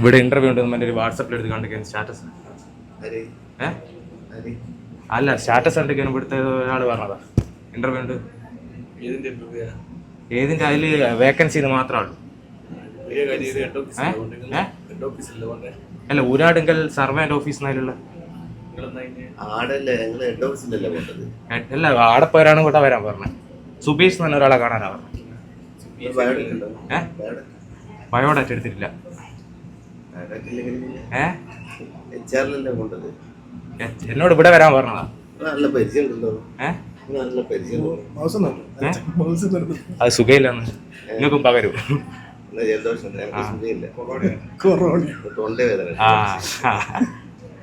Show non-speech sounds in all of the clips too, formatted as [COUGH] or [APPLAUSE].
ഇവിടെ ഇന്റർവ്യൂ ഉണ്ട് എന്റെ ഒരു വാട്സപ്പിൽ എടുത്ത് കണ്ടിരിക്കുന്നു സ്റ്റാറ്റസ്? ഏ? അല്ല സ്റ്റാറ്റസ് കണ്ടിരിക്കാൻ ഇവിടുത്തെ ഒരാൾ പറഞ്ഞതാ. ഇന്റർവ്യൂ ഉണ്ട്. ഏതിന്റെ അതിൽ വേക്കൻസി മാത്രമേ ഉള്ളൂ. ഇത് office ഏ? അല്ലേ ഊരാടുങ്കൽ സർവേ ഓഫീസ് എന്നാലുള്ള അല്ല ആടെ പോരാണ് കൂട്ടാ വരാൻ പറഞ്ഞത് സുബീഷ് എന്ന് പറഞ്ഞ ഒരാളെ കാണാനാ പറഞ്ഞത് ബയോഡേറ്റ എടുത്തിട്ടില്ല. ഏ? എന്നോട് ഇവിടെ വരാൻ പറഞ്ഞതാ. നല്ല പരിചയം ഉണ്ടല്ലോ ഏ നല്ല പരിചയം ഉണ്ട്. ഏ? അത് സുഖയില്ലെന്ന്. നിങ്ങൾക്കും പകരും.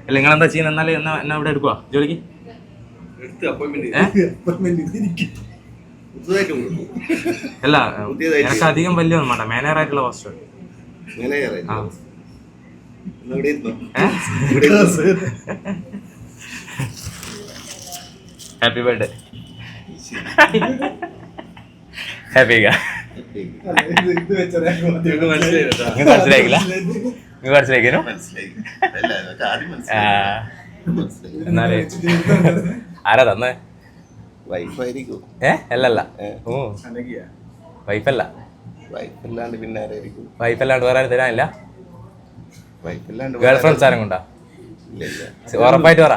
അല്ല നിങ്ങളെന്താ ചെയ്യുന്നത് എന്നാലും എന്നാ എന്നാ ഇവിടെ എടുക്കുക ജോലിക്ക്? അല്ല എനിക്ക് അധികം വലിയ ഒന്നും വേണ്ട. മാനേജർ ആയിട്ടുള്ള പോസ്റ്റ് അങ്ങനെ ആ. ഇവിടെ ഇരുന്നോ ഏ ഇവിടെ ഇരുന്നോ? ഹാപ്പി ബർത്ത്ഡേ ഹാപ്പി മനസ്സിലായില്ല നിങ്ങൾ മനസ്സിലാക്കിയോ എന്നാലേ ആരാ തന്നെ? വൈഫായിരിക്കും. ഏ? അല്ലല്ല. ഓ. വൈഫല്ല. വൈഫ് അല്ലാണ്ട് പിന്നെ ആരായിരിക്കും? വൈഫല്ലാണ്ട് വേറെ ആരും തരാനില്ല? ഗേൾ ഫ്രണ്ട്സ് ആരും കൊണ്ടാ? ഉറപ്പായിട്ട് പറ.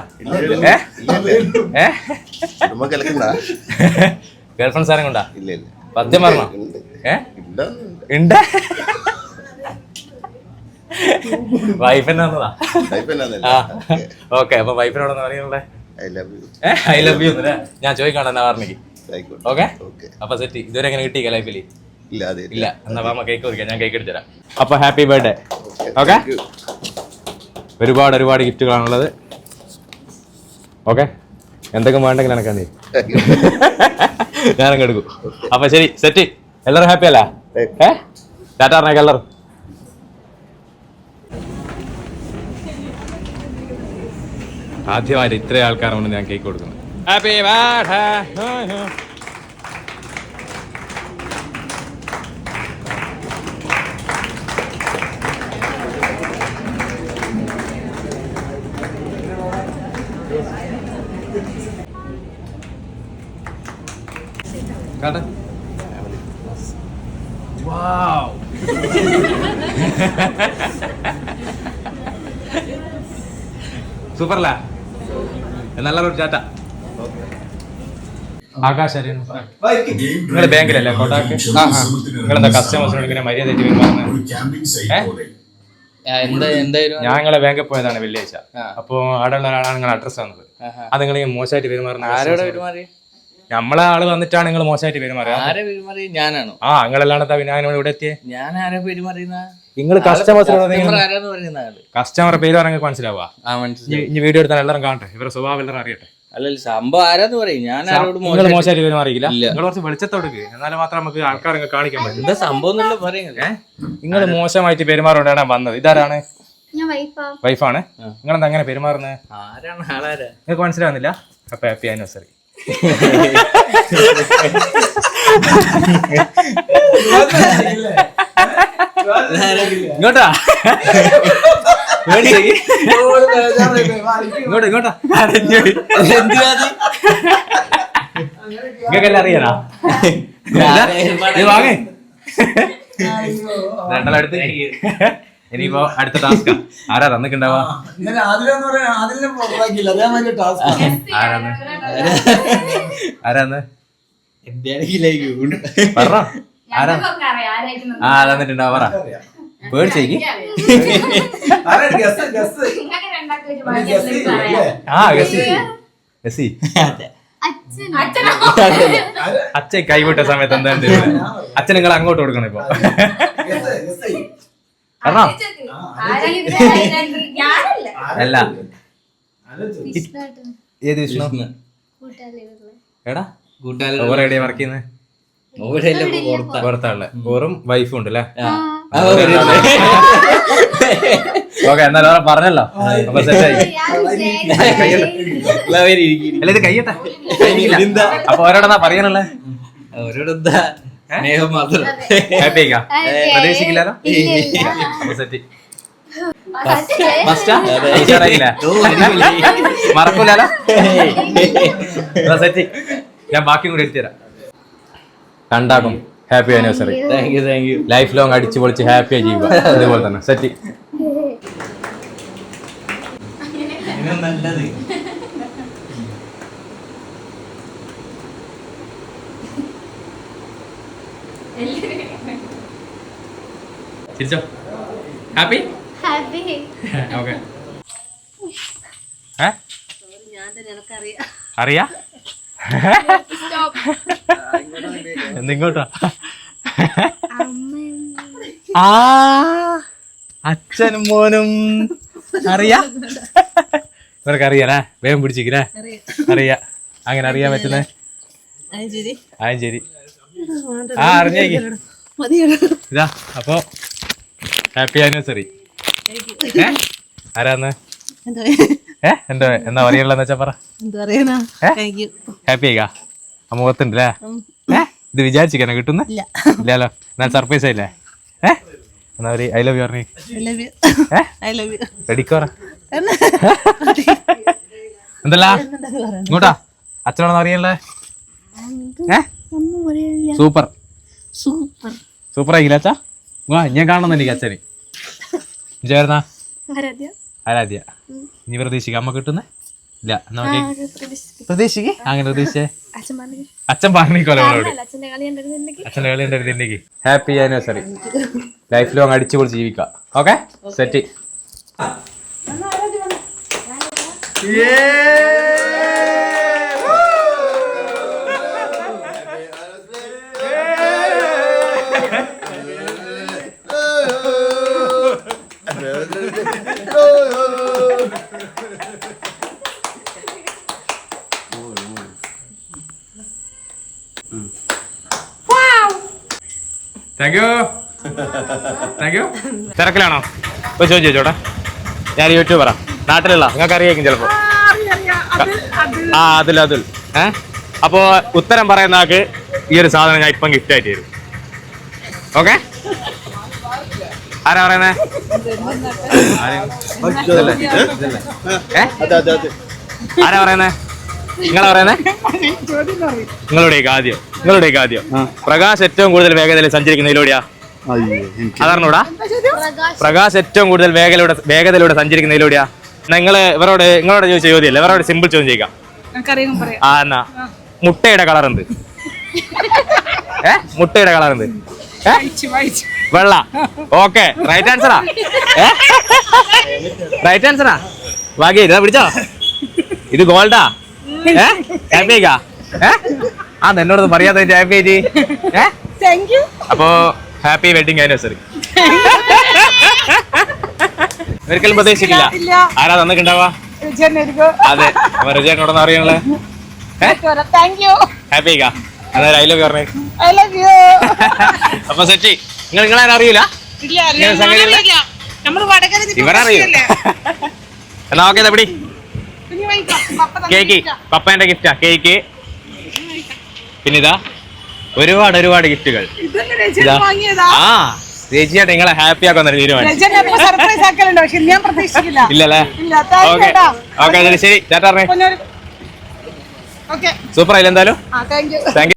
ഗേൾ കൊണ്ടാ? സത്യം പറഞ്ഞോ? ഏ? ഉണ്ട്? ആ ഓക്കെ അപ്പൊ വൈഫിനോട് പറയുന്നുള്ളേ ഐ ലവ് യു ഞാൻ ചോദിക്കണ്ട എന്നാ ആയിക്കോട്ടെ. ഓക്കെ അപ്പൊ സെറ്റ്. ഇതുവരെ എങ്ങനെ കിട്ടിയില്ല ലൈഫിൽ ഇല്ല എന്നാ മാമ കേക്ക് കുറിക്കാം ഞാൻ കേക്ക് എടുത്തരാം അപ്പൊ ഹാപ്പി ബർത്ത്ഡേ ഓക്കെ ഒരുപാട് ഒരുപാട് ഗിഫ്റ്റുകളാണുള്ളത്. ഓക്കെ എന്തൊക്കെ വേണ്ടെങ്കിലും എനക്ക് നീ [LAUGHS] ഞാനങ്ങ് എടുക്കും. അപ്പൊ ശരി സെറ്റ് എല്ലാവരും ഹാപ്പി അല്ല? ഏ? ടാറ്റ പറഞ്ഞേക്ക് എല്ലാവരും ആദ്യമായിട്ട് ഇത്രയും ആൾക്കാരാണ് ഞാൻ കേക്ക് കൊടുക്കുന്നത്. ഹാപ്പി കാട്ടെ വാവ് സൂപ്പറല്ല നല്ലൊരു ചാറ്റ ആകാശ് നിങ്ങൾ ബാങ്കിലല്ലേ? കോട്ടാക്ക് നിങ്ങളെന്താ കസ്റ്റമേഴ്സിനോട് ഇങ്ങനെ മര്യാദ പെരുമാറുന്നത് എന്താ എന്തായാലും ഞാൻ നിങ്ങളെ ബാങ്കിൽ പോയതാണ് വെള്ളിയാഴ്ച. അപ്പൊ അവിടെ ഉള്ള ഒരാളാണ് നിങ്ങളുടെ അഡ്രസ് തന്നത്. അത് നിങ്ങൾ മോശമായിട്ട് പെരുമാറുന്ന ആരോടെ പെരുമാറി നമ്മളെ ആൾ വന്നിട്ടാണ് നിങ്ങൾ മോശമായിട്ട് പെരുമാറിയത് ആരെ പെരുമാറി ഞാനാണോ? ആ നിങ്ങളല്ലാണ്ട് വിനായകനോട് ഇവിടെ എത്തിയേ? ഞാൻ ആരെ പെരുമാറിയുന്ന? നിങ്ങൾ കസ്റ്റമേഴ്സിനോട് ആരാന്ന് പറയുന്ന ആൾ. കസ്റ്റമറെ പേര് പറഞ്ഞാൽ മനസ്സിലാവുക. ആ മനസ്സിലായി. ഇനി വീഡിയോ എടുത്താൽ എല്ലാവരും കാണട്ടെ. ഇവരുടെ സ്വഭാവം എല്ലാവരും അറിയട്ടെ. അല്ലല്ല സംഭവം ആരാന്ന് പറയും? ഞാൻ ആരോട് നിങ്ങൾ മോശം മോശമായിട്ട് പെരുമാറിയില്ല. ഇല്ല. നിങ്ങൾ കുറച്ച് വെളിച്ചത്തോടുക്ക് എന്നാലും മാത്രം നമുക്ക് ആൾക്കാരെ കാണിക്കാൻ പറ്റും. എന്താ സംഭവം പറയുന്നത്? നിങ്ങൾ മോശമായിട്ട് പെരുമാറുകൊണ്ടാണ് വന്നത്. ഇതാരാണ്? ഞാൻ വൈഫാ. വൈഫാണ്? നിങ്ങളെന്താ അങ്ങനെ പെരുമാറുന്നത്? ആരാണ് ആളാരാ? നിങ്ങൾക്ക് മനസ്സിലാവുന്നില്ല? അപ്പൊ ഹാപ്പി ആനിവേഴ്സറി ഇങ്ങോട്ടാ. ഇങ്ങോട്ട് ഇങ്ങോട്ടാ. നിങ്ങൾക്കെല്ലാം അറിയാനാ? വാങ്ങേ. രണ്ടാളടുത്ത്. ഇനിയിപ്പോ അടുത്ത ടാസ്ക് ആരാ ആരാന്ന് ആരാന്ന് ആരാ? ആ തന്നിട്ടുണ്ടാവാ പറ. പേടിച്ചേക്ക്. ആ ഗസി ഗസി അച്ഛൻ കൈവിട്ട സമയത്ത് എന്താ അച്ഛൻ നിങ്ങൾ അങ്ങോട്ട് കൊടുക്കണം ഇപ്പൊ. പറഞ്ഞോ. അല്ല. ഏത് വിഷ്ണു? എടാ. വർക്ക് ചെയ്യുന്നത് പുറത്താളെ ഓറും വൈഫും ഉണ്ട് അല്ലേ ഓക്കെ എന്നാലും പറഞ്ഞല്ലോ. അപ്പൊ സെറ്റായി. അല്ല ഇത് കയ്യട്ടെ. അപ്പൊ ഓരോടെന്നാ പറയാനുള്ളത് അവരോടെന്താ സ്നേഹം മാത്രം. ഹാപ്പി ആയിക്കാ? പ്രതീക്ഷിക്കില്ലല്ലോ സെറ്റ്? മറക്കൂലോ സെറ്റ് ഞാൻ ബാക്കി കൂടി എടുത്തു കണ്ടാകും രണ്ടാക്കും happy anniversary thank you thank you life long അടിച്ചു പൊളിച്ച് ഹാപ്പിയായി ചെയ്യുക അതുപോലെ തന്നെ. സെറ്റ് നല്ലത്. ചിരിച്ചോ ഹാപ്പി ഹാപ്പി ഓക്കെ അറിയാ? എന്തിങ്ങോട്ടാ ആ അച്ഛനും മോനും. അറിയാ? ഇവർക്ക് അറിയാനാ വേഗം പിടിച്ചിക്കലേ അറിയാ. അങ്ങനെ അറിയാൻ പറ്റുന്നേ? ആയഞ്ചേരി ആ അറിഞ്ഞേക്ക്. ഇതാ അപ്പോ ഹാപ്പി ആനിവേഴ്സറി ആരാന്ന്? എന്തോ? എന്താ എന്താ പറയാനുള്ളതെന്ന് വെച്ചാ പറ? ഹാപ്പി ആയിക്കാ? ആ മുഖത്തുണ്ടല്ലേ ഇത് വിചാരിച്ചിക്കാനോ കിട്ടുന്ന? ഇല്ലല്ലോ. ഞാൻ സർപ്രൈസ് ആയില്ലേ? ഏ എന്നാ ഒരു ഐ ലവ് യു പറഞ്ഞു. റെഡിക്കോറ എന്തല്ല? ഇങ്ങോട്ടാ. അച്ഛനാണെന്ന് അറിയല്ലേ സൂപ്പർ സൂപ്പർ സൂപ്പർ ആയില്ല അച്ഛാ? ഞാൻ കാണുന്നു എനിക്ക് അച്ഛന്. ആരാധ്യ. ആരാധ്യ. നീ പ്രതീക്ഷിക്ക. അമ്മ കിട്ടുന്നേ? ഇല്ല. നമുക്ക് പ്രതീക്ഷിക്ക്. അങ്ങനെ പ്രതീക്ഷിച്ചേ? അച്ഛൻ പറഞ്ഞു അച്ഛൻ പറഞ്ഞിക്കോലോ കളി ഉണ്ടായിരുന്നെങ്കിൽ അച്ഛന്റെ കളി ഉണ്ടായിരുന്നു ഇന്ത്യയ്ക്ക് ഹാപ്പി ആനിവേഴ്സറി ലൈഫ് ലോങ് അടിച്ചു പൊളിച്ച് ജീവിക്കാം okay set thank you thank you തിരക്കിലാണോ? ഇപ്പൊ ചോദിച്ചു ചോദിച്ചോട്ടെ. ഞാൻ യൂട്യൂബറാ നാട്ടിലുള്ള നിങ്ങൾക്ക് അറിയായിരിക്കും ചിലപ്പോ. ആ അതിൽ അതിൽ. ഏ? അപ്പോ ഉത്തരം പറയുന്ന ആൾക്ക് ഈ ഒരു സാധനം ഞാൻ ഇപ്പം ഗിഫ്റ്റ് ആയിട്ട് തരും. ഓക്കെ ആരാ പറയുന്നേ? ആരാ പറയുന്നേ? നിങ്ങളാ പറയുന്നേ? നിങ്ങളുടെ ആദ്യം നിങ്ങളുടെ ആദ്യം പ്രകാശ് ഏറ്റവും കൂടുതൽ വേഗതയിൽ സഞ്ചരിക്കുന്നതിലൂടെയാ അതറിഞ്ഞൂടാ പ്രകാശ് ഏറ്റവും കൂടുതൽ വേഗതയിലൂടെ വേഗതയിലൂടെ സഞ്ചരിക്കുന്നതിലൂടെയാ നിങ്ങൾ ഇവരോട് നിങ്ങളോട് ചോദിച്ച ചോദ്യമല്ല? ഇവരോട് സിമ്പിൾ ചോദ്യം ചെയ്യാം ആ എന്നാ. മുട്ടയുടെ കളർ എന്ത് ഏ? മുട്ടയുടെ കളർ എന്ത്? വെള്ള. ഓക്കെ. റൈറ്റ് ആൻസറാ റൈറ്റ് ആൻസറാ ബാക്കി ഇതാ പിടിച്ചോ? ഇത് ഗോൾഡാ ഏ? [LAUGHS] ഹാപ്പി ആയിക്കാ ഏ? ആ എന്നോട് പറയാത്ത ഹാപ്പി ആയിട്ട് അപ്പോ ഹാപ്പി വെഡിങ് ആനിവേഴ്സറി ഒരിക്കലും പ്രതീക്ഷിക്കില്ല ആരാ തന്നിട്ടുണ്ടാവാ അതെ. അപ്പൊ അറിയാനുള്ള? ഹാപ്പി ഐ ലവ് പറഞ്ഞേ. അപ്പൊ സെറ്റി നിങ്ങൾ നിങ്ങളാരും അറിയൂല? ഇങ്ങനെ സംഗതി ഇല്ല? ഇവരറിയൂ എന്നാ ഓക്കെ കേക്ക്. പപ്പേന്റെ ഗിഫ്റ്റാ കേക്ക്. പിന്നെ ഇതാ ഒരുപാട് ഒരുപാട് ഗിഫ്റ്റുകൾ. ആ ചേച്ചിയായിട്ട് നിങ്ങളെ ഹാപ്പി ആക്കാൻ തീരുമാനം ഇല്ലല്ലേ? ഓക്കെ. ഓക്കെ ശരി. ചേട്ടാ സൂപ്പർ ആയില്ല എന്തായാലും? Thank you